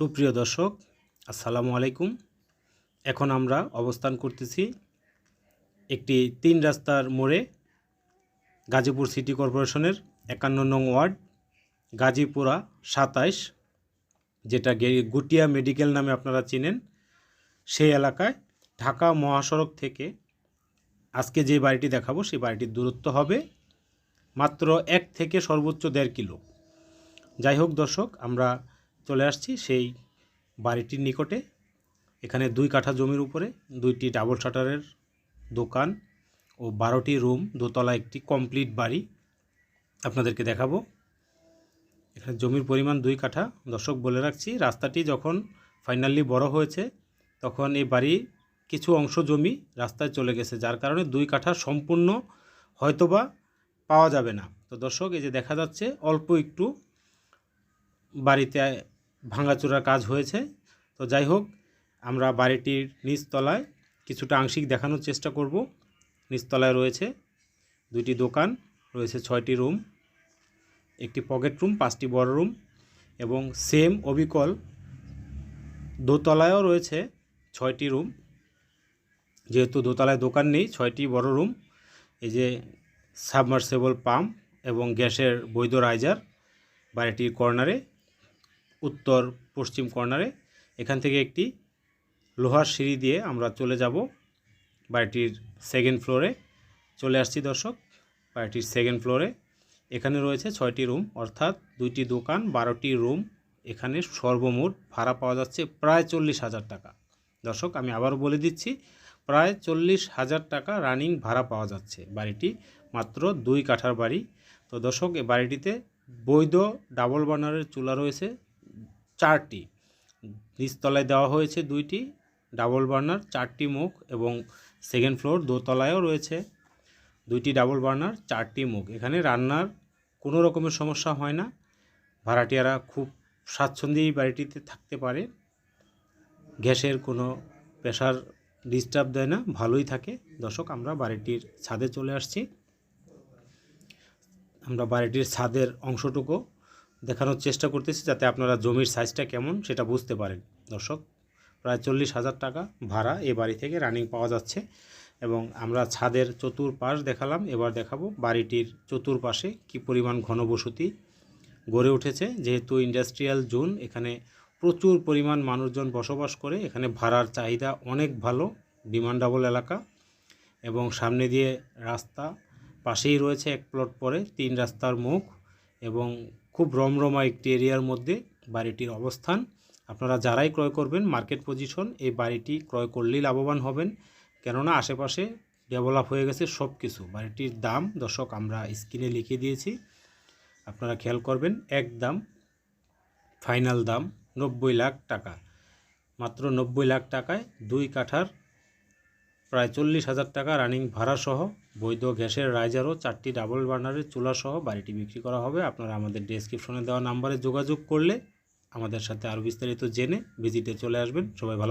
সুপ্রিয় দর্শক, আসসালামু আলাইকুম। এখন আমরা অবস্থান করতেছি একটি তিন রাস্তার মোড়ে গাজীপুর সিটি কর্পোরেশনের একান্ন নং ওয়ার্ড, গাজীপুরা সাতাইশ, যেটা গুটিয়া মেডিকেল নামে আপনারা চিনেন। সেই এলাকায় ঢাকা মহাসড়ক থেকে আজকে যে বাড়িটি দেখাবো, সেই বাড়িটির দূরত্ব হবে মাত্র এক থেকে সর্বোচ্চ দেড় কিলো। যাই হোক দর্শক, আমরা চলে আসছি সেই বাড়িটির নিকটে। এখানে দুই কাঠা জমির উপরে দুইটি ডাবল শাটারের দোকান ও বারোটি রুম, দোতলা একটি কমপ্লিট বাড়ি। আপনাদেরকে দেখাবো। এখানে জমির পরিমাণ দুই কাঠা। দর্শক, বলে রাখছি, রাস্তাটি যখন ফাইনালি বড় হয়েছে, তখন এই বাড়ি কিছু অংশ জমি রাস্তায় চলে গেছে, যার কারণে দুই কাঠা সম্পূর্ণ হয়তোবা পাওয়া যাবে না। তো দর্শক, এই যে দেখা যাচ্ছে, অল্প একটু বাড়িতে ভাঙাচোরা কাজ হয়েছে। তো যাই হোক, আমরা বাড়িটির নিচতলায় কিছুটা আংশিক দেখানোর চেষ্টা করব। নিচতলায় রয়েছে দুইটি দোকান, রয়েছে ছয়টি রুম, একটি পকেট রুম, পাঁচটি বড় রুম এবং সেম অবিকল দোতলায়ও রয়েছে ছয়টি রুম। যেহেতু দোতলায় দোকান নেই, ছয়টি বড় রুম, এই যে সাবমার্সেবল পাম্প এবং গ্যাসের বৈধ রাইজার বাড়িটির কর্নারে উত্তর পশ্চিম কর্নারে। এখান থেকে একটি লোহার সিঁড়ি দিয়ে আমরা চলে যাব বাড়িটির সেকেন্ড ফ্লোরে চলে আসছি দর্শক, বাড়িটির সেকেন্ড ফ্লোরে এখানে রয়েছে ছয়টি রুম অর্থাৎ দুইটি দোকান, বারোটি রুম এখানে সর্বমোট ভাড়া পাওয়া যাচ্ছে প্রায় চল্লিশ হাজার টাকা। দর্শক, আমি আবারও বলে দিচ্ছি, প্রায় চল্লিশ হাজার টাকা রানিং ভাড়া পাওয়া যাচ্ছে বাড়িটি, মাত্র দুই কাঠার বাড়ি। তো দর্শক এই বাড়িটিতে বৈধ ডাবল বার্নারের চুলা রয়েছে চারটি। নিচতলায় দেওয়া হয়েছে দুইটি, ডাবল বার্নার, চারটি মুখ এবং সেকেন্ড ফ্লোর দোতলায়ও রয়েছে দুইটি ডাবল বার্নার, চারটি মুখ। এখানে রান্নার কোনো রকমের সমস্যা হয় না। ভাড়াটিয়ারা খুব স্বাচ্ছন্দ্যে এই বাড়িটিতে থাকতে পারে। গ্যাসের কোনো প্রেশার ডিস্টার্ব দেয় না, ভালোই থাকে। দর্শক, আমরা বাড়িটির ছাদে চলে আসছি। আমরা বাড়িটির ছাদের অংশটুকু দেখানোর চেষ্টা করতেছি যাতে আপনারা জমির সাইজটা কেমন সেটা বুঝতে পারেন। দর্শক, প্রায় চল্লিশ হাজার টাকা ভাড়া এ বাড়ি থেকে রানিং পাওয়া যাচ্ছে এবং আমরা ছাদের চতুর্পাশ দেখালাম। এবার দেখাবো বাড়িটির চতুর্পাশে কি পরিমাণ ঘনবসতি গড়ে উঠেছে। যেহেতু ইন্ডাস্ট্রিয়াল জোন এখানে প্রচুর পরিমাণ মানুষজন বসবাস করে। এখানে ভাড়ার চাহিদা অনেক ভালো ডিমান্ডাবল এলাকা এবং সামনে দিয়ে রাস্তা পাশেই রয়েছে এক প্লট পরে, তিন রাস্তার মুখ এবং খুব রমরমা একটি এরিয়ার মধ্যে বাড়িটির অবস্থান। আপনারা যারাই ক্রয় করবেন, মার্কেট পজিশন, এই বাড়িটি ক্রয় করলেই লাভবান হবেন। কেননা আশেপাশে ডেভেলপ হয়ে গেছে সব কিছু বাড়িটির দাম, দর্শক, আমরা স্ক্রিনে লিখে দিয়েছি। আপনারা খেয়াল করবেন, এক দাম, ফাইনাল দাম নব্বই লাখ টাকা। মাত্র নব্বই লাখ টাকায় দুই কাঠার প্রায় চল্লিশ হাজার টাকা রানিং ভাড়া সহ বৈধ গ্যাসের রাইজারও চারটি ডাবল বার্নারের চুলা সহ বাড়িটি বিক্রি করা হবে। আপনারা আমাদের ডেসক্রিপশনে দেওয়া নাম্বারে যোগাযোগ করলে আমাদের সাথে আরও বিস্তারিত জেনে ভিজিটে চলে আসবেন। সবাই ভালো